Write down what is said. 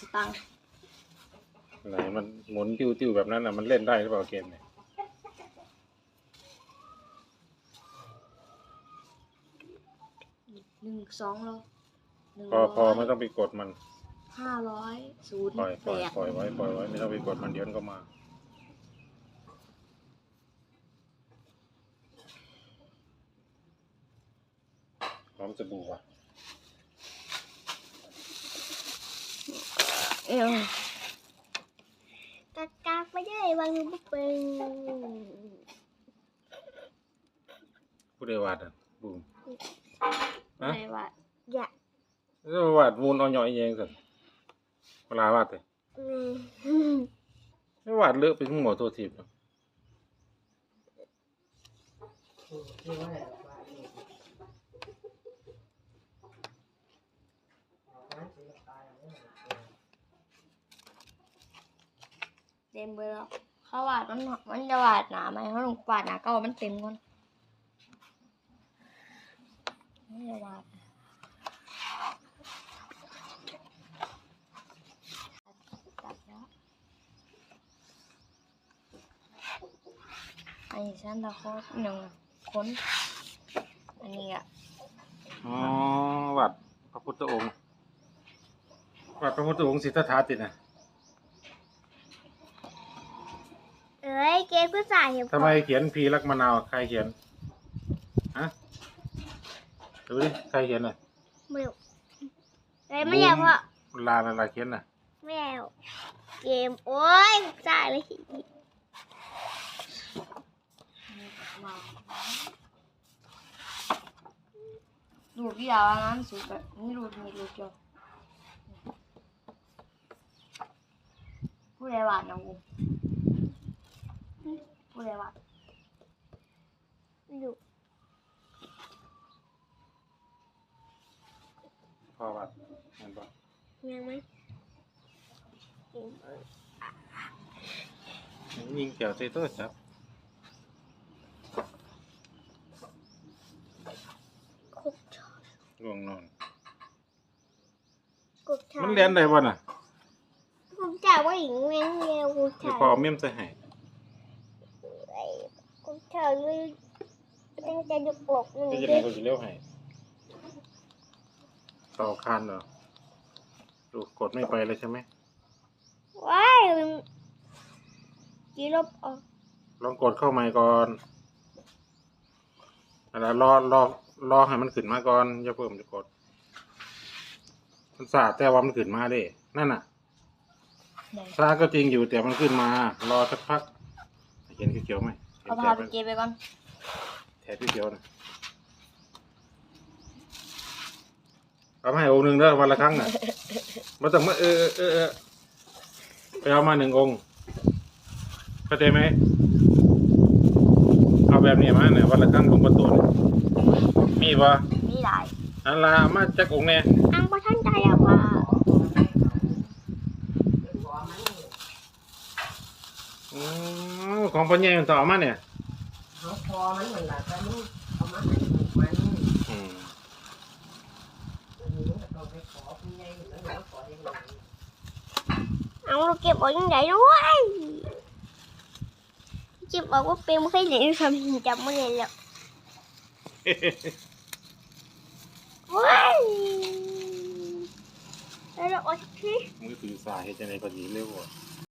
สตังค์ไหนมันหมุนติ้วๆแบบนั้นอะมันเล่นได้หรือเปล่าเกมเนี่ยหนึ่งสองแล้วหนึ่งพอพอร้ยไม่ต้องไปกดมัน ห้าร้อยศูนย์ปล่อยปแปล่อยดปล่อยไว้ปล่อยไว้ไม่ต้องไปกดมันเดี๋ยวมันก็มา พร้อมสบู่อะ เอวกากากไปได้วางมือปุ๊บเป็นผู้ใดวาดอะบูมฮะไม่ว่าอย่าแล้ววาดมูลเอาหน่อยเองสิเวลาวาดเลยอืมไม่วาดเลอะไปทั้งหมดตัวทีบเนอะ เต็มไปแล้วเขาวาดมันมันจะวาดหนาไหมเขาต้องวาดหนาก้ามันเต็มก่อนไม่จะวาดอันนี้ซันตาคลอสหนึ่งคนอันนี้อะอ๋อวาดพระพุทธองค์ วาดพระพุทธองค์สิทธัตถะติดนะเอ้ยเกมก็จ่ายเหรอทำไมเขียนพีรักมะนาวใครเขียนฮะดูดิใครเขียนน่ะไม่รู้เอ้ยไม่อยากว่าลาลาลาเขียนน่ะไม่เอาเกมโอ้ยจ่ายเลยดูพี่ดาวอันนั้นสุดแบบนี่ดูมีดูเกี่ยวผู้ใดวาดน้องกูผู้ใดวา ดอยู่พ่อวาดเห็นปะยังไหมเกมยิงเกี่ยวใส่ตัวจับคุกชง่วงนอนกุกชามันเรียนได้บ่น่ะ คุกจ่ายว่าหญิงแม่งเร็วกุกที่ชาพ่อเมี่ยมใส่ให้ไอ้กุกชาเลยตั้งใจยกหลบหนึ่งที่จะดิได้เขาจะเลี้ยวให้ต่อคานเหรอดูกดไม่ไปเลยใช่ไหมว้ายมันกี่ลบออกลองกดเข้าใหม่ก่อนแล้วรอรอรอให้มันขึ้นมาก่อนอย่าเพิ่มจะกด มันสาดแต่ว่ามันขึ้นมาเด้นั่นน่ะไหน ซาก็จริงอยู่แต่มันขึ้นมา รอสักพัก เห็นเขียวๆไหมเห็นเอาแถพาบไปเก็บไปก่อนแถบเขียวๆนะเอามาให้องค์หนึ่งเด้อวันละครั้งน่ะมาต้องมาเออเออเออเออไปเอามาหนึ่งองค์เข้าใจไหมเอาแบบนี้มาเนี่ยวันละครั้งของประตูเนี่ยมีปะมีหลายอันลามาจากองค์เนี่ยอังประทันใจอะว่า ออของพ่อใหญ่มันต่อมาเนี่ยเขาพอมันเหมือนละแต่มันเอามาให้ลูกมันอืมอันนี้มันก็ต้องไปขอคุณยายหรือแล้วขอเองหน่อยอังเราเก็บออกยังไงด้วยเก็บออกว่าเป็นไม่เคยเรียนทำจำไม่ได้แล้วว้ายแล้วเราเอาที่ มือถือสายเฮ็ดจังไดก็ดีเร็วอะ